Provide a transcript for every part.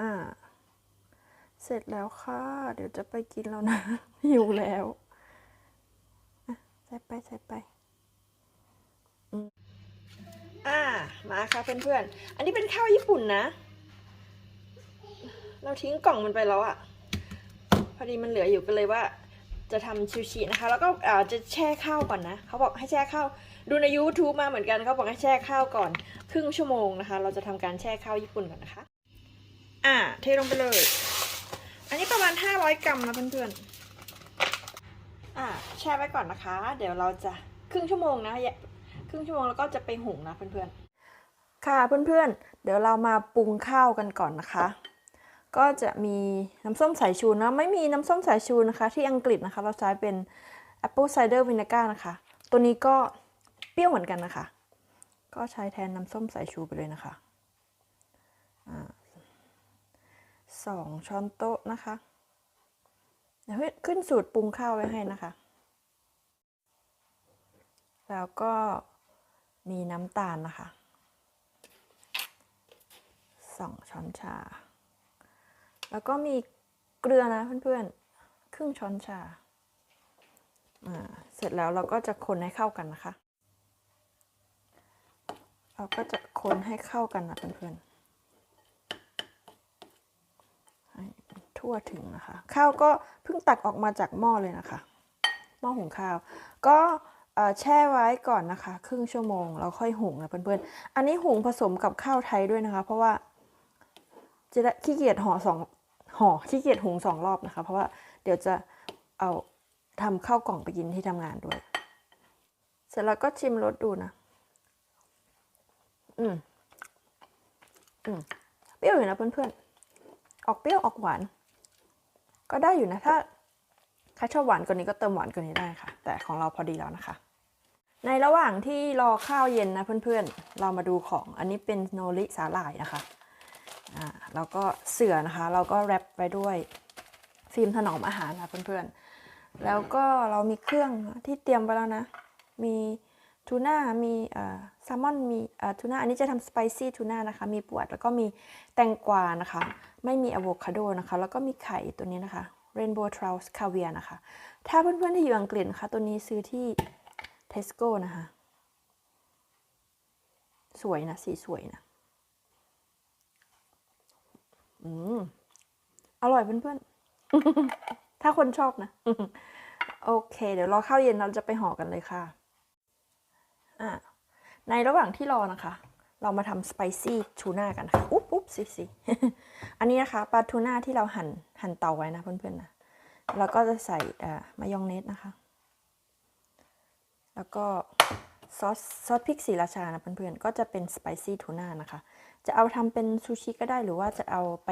อ่า เสร็จแล้วค่ะ เดี๋ยวจะไปกินแล้วนะ หิวแล้วอะใส่ไปใส่ไป อ่า มาค่ะเพื่อนๆ อันนี้เป็นข้าวญี่ปุ่นนะ เราทิ้งกล่องมันไปแล้วอะพอดีมันเหลืออยู่ก็เลยว่า จะทำชิวชินะคะ แล้วก็อ่าจะแช่ข้าวก่อนนะ เขาบอกให้แช่ข้าวดูใน YouTube มาเหมือนกันเขาบอกให้แช่ข้าวก่อน ครึ่งชั่วโมงนะคะ เราจะทำการแช่ข้าวญี่ปุ่นก่อนนะคะ อ่าเทลงไปเลย อันนี้ประมาณ 500 กรัมนะเพื่อนๆ อ่าแช่ไว้ก่อนนะคะ เดี๋ยวเราจะครึ่งชั่วโมงนะอย่าครึ่งชั่วโมงแล้วก็จะไปหุงนะเพื่อนๆ ค่ะเพื่อนๆ เดี๋ยวเรามาปรุงข้าวกันก่อนนะคะ ก็จะมีน้ำส้มสายชูนะ ไม่มีน้ำส้มสายชูนะคะ ที่อังกฤษนะคะ เราใช้เป็น apple cider vinegar นะคะ ตัวนี้ก็เปรี้ยวเหมือนกันนะคะ ก็ใช้แทนน้ำส้มสายชูไปเลยนะคะ อ่า สองช้อนโต๊ะนะคะเดี๋ยวขึ้นสูตรปรุงข้าวไว้ให้นะคะ แล้วก็มีน้ำตาลนะคะสองช้อนชา แล้วก็มีเกลือนะเพื่อนๆ ครึ่งช้อนชาอ่าเสร็จแล้วเราก็จะคนให้เข้ากันนะคะ เราก็จะคนให้เข้ากันนะเพื่อนๆ ให้ ทั่วถึงนะคะ ข้าวก็เพิ่งตักออกมาจากหม้อเลยนะคะ หม้อหุงข้าว ก็แช่ไว้ก่อนนะคะ ครึ่งชั่วโมงแล้วค่อยหุงนะเพื่อนๆ อันนี้หุงผสมกับข้าวไทยด้วยนะคะ เพราะว่าจะได้ขี้เกียจห่อสองห่อขี้เกียจหุงสองรอบนะคะ เพราะว่าเดี๋ยวจะเอาทำข้าวกล่องไปกินที่ทำงานด้วย เสร็จแล้วก็ชิมรสดูนะ อืมอืมเปรี้ยวอยู่นะเพื่อนๆ ออกเปรี้ยวออกหวาน ก็ได้อยู่นะถ้าใครชอบหวานกว่านี้ก็เติมหวานกว่านี้ได้ค่ะ แต่ของเราพอดีแล้วนะคะ ในระหว่างที่รอข้าวเย็นนะเพื่อนๆ เรามาดูของอันนี้เป็นโนริสาหร่ายนะคะอ่าแล้วก็เสือนะคะ เราก็แรปไว้ด้วยฟิล์มถนอมอาหารนะเพื่อนๆ แล้วก็เรามีเครื่องที่เตรียมไว้แล้วนะ มี ทูน่ามีแซลมอนมีทูน่าอันนี้จะทำสไปซี่ทูน่านะคะ มีปวดแล้วก็มีแตงกวานะคะ ไม่มีอะโวคาโดนะคะ แล้วก็มีไข่ตัวนี้นะคะ Rainbow Trout Caviar นะคะ ถ้าเพื่อนๆที่อยู่อังกฤษนะคะ ตัวนี้ซื้อที่ Tesco นะคะ สวยนะ สีสวยนะ อืม อร่อยเพื่อนๆ ถ้าคนชอบนะ โอเค เดี๋ยวรอข้าวเย็นเราจะไปห่อกันเลยค่ะ อ่าในระหว่างที่รอนะคะ เรามาทำสไปซี่ทูน่ากันค่ะ อุ๊บอุ๊บสิสิอันนี้นะคะปลาทูน่าที่เราหั่นหั่นเตาไว้นะเพื่อนๆนะแล้วก็จะใส่มายองเนสนะคะ แล้วก็ซอสซอสพริกสีราชานะเพื่อนๆ ก็จะเป็นสไปซี่ทูน่านะคะ จะเอาทำเป็นซูชิก็ได้หรือว่าจะเอาไป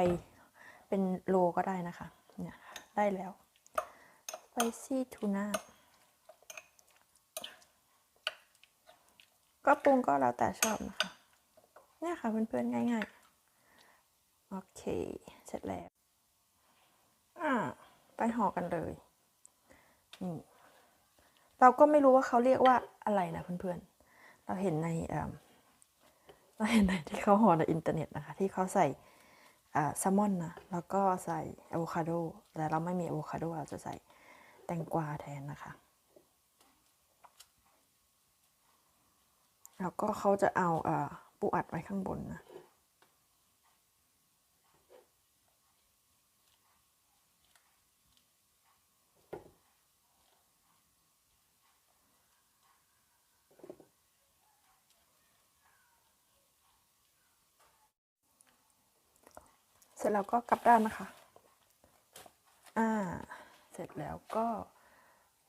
เป็นโลก็ได้นะคะ เนี่ยได้แล้วสไปซี่ทูน่า ก็ปรุงก็แล้วแต่ชอบนะคะ เนี่ยค่ะเพื่อนๆง่ายๆ โอเค เสร็จแล้ว อ่า ไปห่อกันเลยนี่เราก็ไม่รู้ว่าเขาเรียกว่าอะไรนะเพื่อนๆ เราเห็นในเออเราเห็นในที่เขาห่อในอินเทอร์เน็ตนะคะ ที่เขาใส่อ่าแซลมอนนะ แล้วก็ใส่อะโวคาโด แต่เราไม่มีอะโวคาโด เราจะใส่แตงกวาแทนนะคะ แล้วก็เขาจะเอาอ่าปูอัดไว้ข้างบนนะเสร็จแล้วก็กลับด้านนะคะ อ่า เสร็จแล้วก็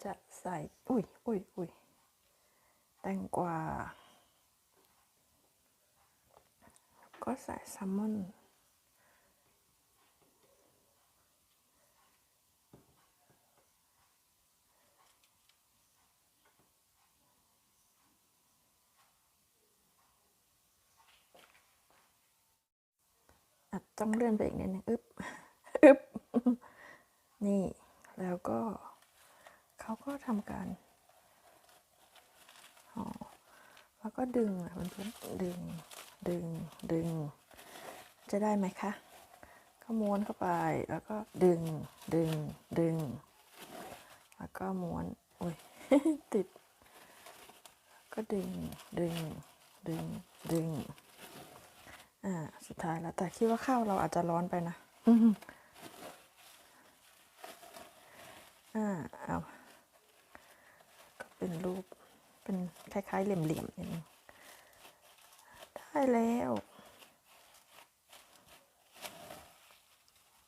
จะใส่ อุ้ยอุ้ยอุ้ยแตงกวา ก็ใส่แซลมอนจต้องเลื่อนไปอีกนิดนึงอึบอึบนี่ แล้วก็เขาก็ทำการห่อแล้วก็ดึงอะเพื่อนดึง ดึงดึง จะได้ไหมคะก็ม้วนเข้าไปแล้วก็ดึงดึงดึง แล้วก็ม้วนโอ้ยติด ก็ดึงดึงดึงดึงอ่าสุดท้ายแล้ว แต่คิดว่าข้าวเราอาจจะร้อนไปนะอ่าเอาก็เป็นรูปเป็นคล้ายๆเหลี่ยมๆนิดนึง ได้แล้ว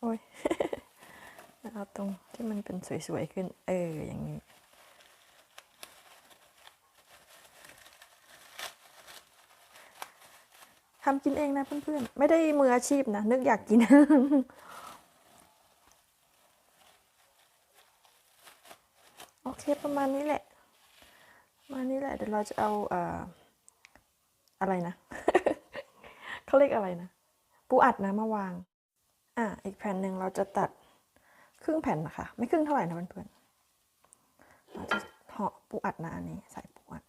โอ้ยเอาตรงที่มันเป็นสวยๆขึ้น เออ อย่างนี้ ทำกินเองนะเพื่อนๆ ไม่ได้มืออาชีพนะ นึกอยากกิน โอเค ประมาณนี้แหละ ประมาณนี้แหละ เดี๋ยวเราจะเอา เอ่ออะไรนะ เขาเรียกอะไรนะ ปูอัดนะมาวาง อะอีกแผ่นหนึ่งเราจะตัดครึ่งแผ่นนะคะ ไม่ครึ่งเท่าไหร่นะเพื่อนๆเราจะเหาะปูอัดนะอันนี้ใส่ปูอัด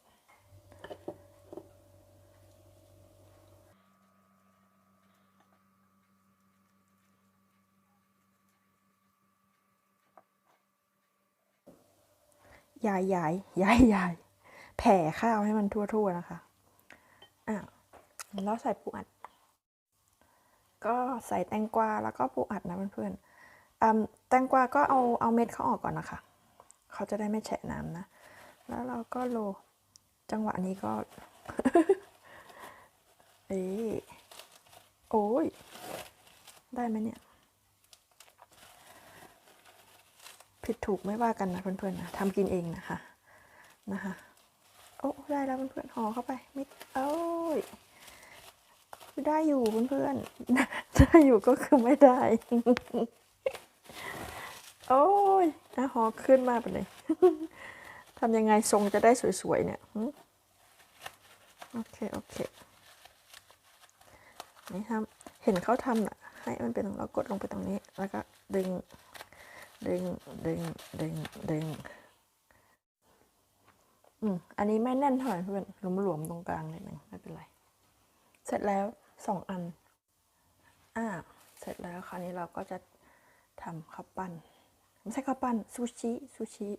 ยายยายยายยายแผ่ข้าวให้มันทั่วๆนะคะ อะแล้วใส่ปูอัด ก็ใส่แตงกวาแล้วก็ปูอัดนะเพื่อนๆแตงกวาก็เอาเอาเม็ดเขาออกก่อนนะคะ เขาจะได้ไม่แฉะน้ำนะ แล้วเราก็โรยจังหวะนี้ก็เอ๊ะโอ้ย ได้ไหมเนี่ย ผิดถูกไม่ว่ากันนะเพื่อนๆนะทำกินเองนะคะนะคะโอ้ได้แล้วเพื่อนๆห่อเข้าไปมิดโอ้ย ได้อยู่เพื่อนๆได้อยู่ก็คือไม่ได้ โอ้ยนะหอขึ้นมากไปเลยทำยังไงทรงจะได้สวยๆเนี่ยโอเค โอเค นี่ครับ เห็นเขาทำน่ะ ให้มันเป็นเรากดลงไปตรงนี้ แล้วก็ดึง ดึง ดึง ดึง ดึง อืม อันนี้ไม่แน่นเท่าไหร่เพื่อนหลวมๆตรงกลางนิดนึงไม่เป็นไร เสร็จแล้ว สองอัน อ่า เสร็จแล้วคราวนี้เราก็จะทำข้าวปั้น ไม่ใช่ข้าวปั้นซูชิซูชิ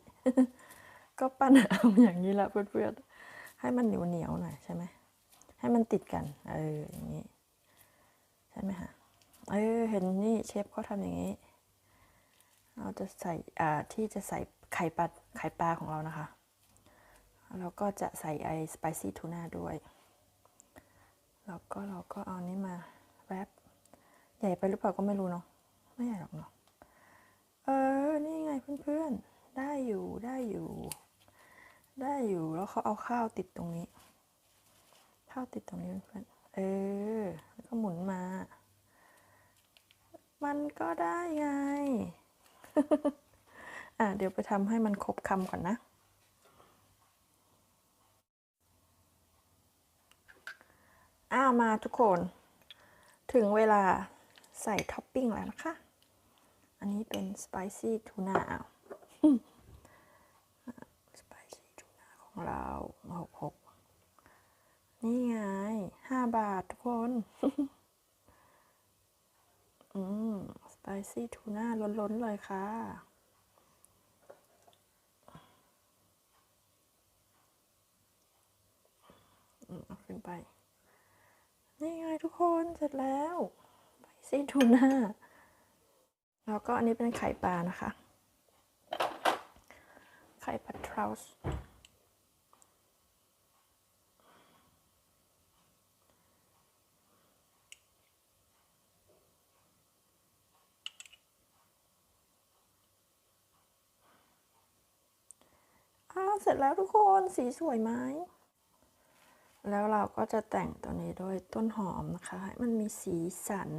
ก็ปั้นเอาอย่างนี้ละเพื่อนๆ ให้มันเหนียวเหนียวๆหน่อยใช่ไหม ให้มันติดกัน เออ อย่างนี้ ใช่ไหมฮะ เออ เห็นนี่เชฟเขาทำอย่างนี้ เราจะใส่ อ่า ที่จะใส่ไข่ปลา ไข่ปลาของเรานะคะ แล้วก็จะใส่ไอสไปซี่ทูน่าด้วย แล้วก็เราก็เอานี้มาแรปใหญ่ไปหรือเปล่าก็ไม่รู้เนาะไม่ใหญ่หรอกเนาะเออ นี่ไงเพื่อนๆ ได้อยู่ได้อยู่ ได้อยู่แล้วเขาเอาข้าวติดตรงนี้ ข้าวติดตรงนี้เพื่อนเออ แล้วก็หมุนมา มันก็ได้ไง อะเดี๋ยวไปทำให้มันครบคำก่อนนะ อ้าวมา ทุกคน ถึงเวลาใส่ท็อปปิ้งแล้วนะคะ อันนี้เป็นสไปซี่ทูน่าอ้าสไปซี่ทูน่าของเราหกหกนี่ไงห้าบาททุกคน อืมสไปซี่ทูน่าล้นๆเลยค่ะขึ้นไป นี่ไงทุกคนเสร็จแล้วไปซีทูน่าแล้วก็อันนี้เป็นไข่ปลานะคะ ไข่ปลาทราส์เสร็จแล้วทุกคนสีสวยไหม แล้วเราก็จะแต่งตัวนี้ด้วยต้นหอมนะคะ ให้มันมีสีสัน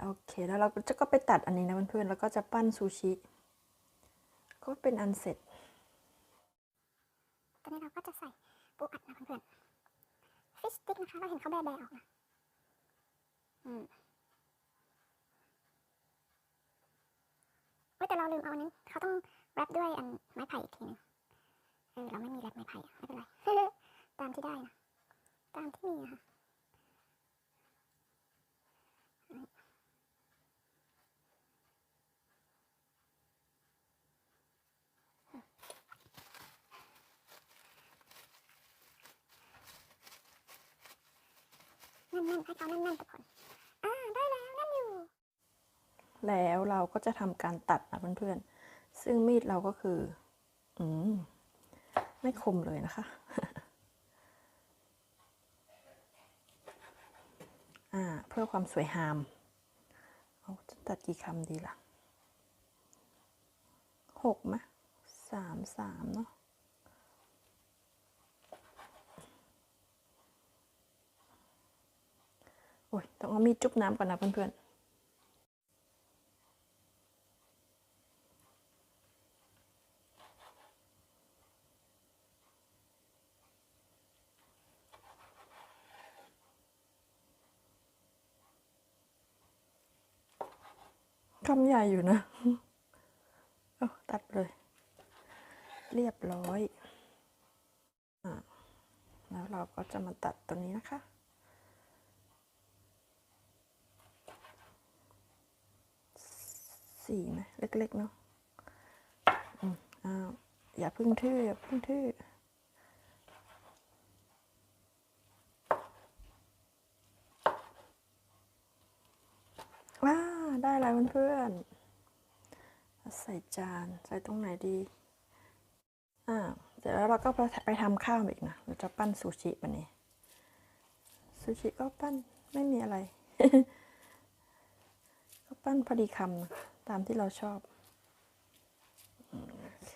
โอเค แล้วเราก็จะก็ไปตัดอันนี้นะเพื่อนๆ แล้วก็จะปั้นซูชิ ก็เป็นอันเสร็จ ตอนนี้เราก็จะใส่ปูอัดนะเพื่อนๆ ฟิชสติ๊กนะคะ เราเห็นเขาแบะๆออกนะ อืมเว้ยแต่เราลืมเอาอันนี้เขาต้องแรปด้วยอันไม้ไผ่อีกทีนึงเออเราไม่มีแรปไม้ไผ่ไม่เป็นไร ตามที่ได้นะ ตามที่มีค่ะน่นๆให้เขาน่นๆทุกคนได้แล้วน่นอยู่ แล้วเราก็จะทำการตัดนะเพื่อนๆ ซึ่งมีดเราก็คือ อืม ไม่คมเลยนะคะ อ่าเพื่อความสวยหามเอาจะตัดกี่คำดีล่ะหกไหมสามสามเนาะโอ้ยต้องเอามีดจุ๊บน้ำก่อนนะเพื่อนๆ คำใหญ่อยู่นะเอาตัดเลย เรียบร้อยอแล้วเราก็จะมาตัดตัวนี้นะคะ สี่ไหมเล็กๆเนาะอ้าวอย่าพึ่งทื่ออย่าพึ่งทื่อว้าได้แล้ว เพื่อนๆ ใส่จานใส่ตรงไหนดี อ่า เสร็จแล้วเราก็ไปทำข้าวอีกนะ เราจะปั้นซูชิวันนี้ ซูชิก็ปั้นไม่มีอะไร ก็ปั้นพอดีคำตามที่เราชอบ โอเค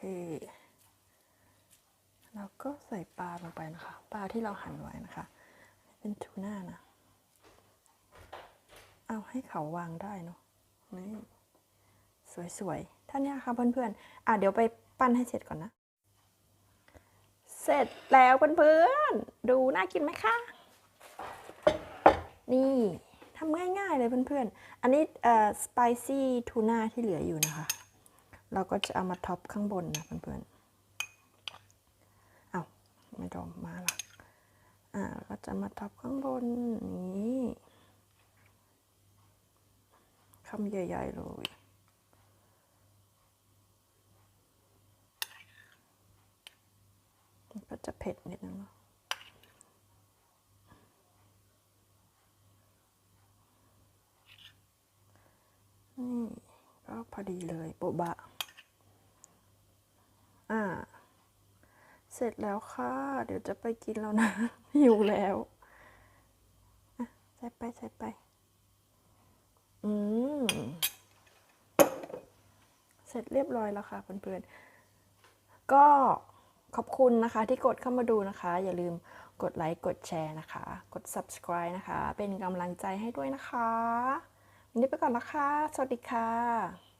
เราก็ใส่ปลาลงไปนะคะ ปลาที่เราหั่นไว้นะคะ เป็นทูน่านะ เอาให้เขาวางได้เนาะ นี่สวยๆท่านี้ค่ะเพื่อนๆ อะเดี๋ยวไปปั้นให้เสร็จก่อนนะ เสร็จแล้วเพื่อนๆ ดูน่ากินไหมคะ นี่ทำง่ายๆเลยเพื่อนๆ อันนี้เอ่อสไปซี่ทูน่าที่เหลืออยู่นะคะ เราก็จะเอามาท็อปข้างบนนะเพื่อนๆ เอาไม่ดอมมาละอ่าก็จะมาท็อปข้างบนนี้ำใหญ่ ๆ เลยมันก็จะเผ็ดนิดนึงนี่ก็พอดีเลยโบบะ อ่า เสร็จแล้วค่ะ เดี๋ยวจะไปกินแล้วนะ หิวแล้ว อะ ใส่ไปใส่ไป อืม เสร็จเรียบร้อยแล้วค่ะเพื่อนๆ ก็ขอบคุณนะคะที่กดเข้ามาดูนะคะ อย่าลืมกดไลค์ กดแชร์นะคะ กด subscribe นะคะ เป็นกำลังใจให้ด้วยนะคะ วันนี้ไปก่อนนะคะ สวัสดีค่ะ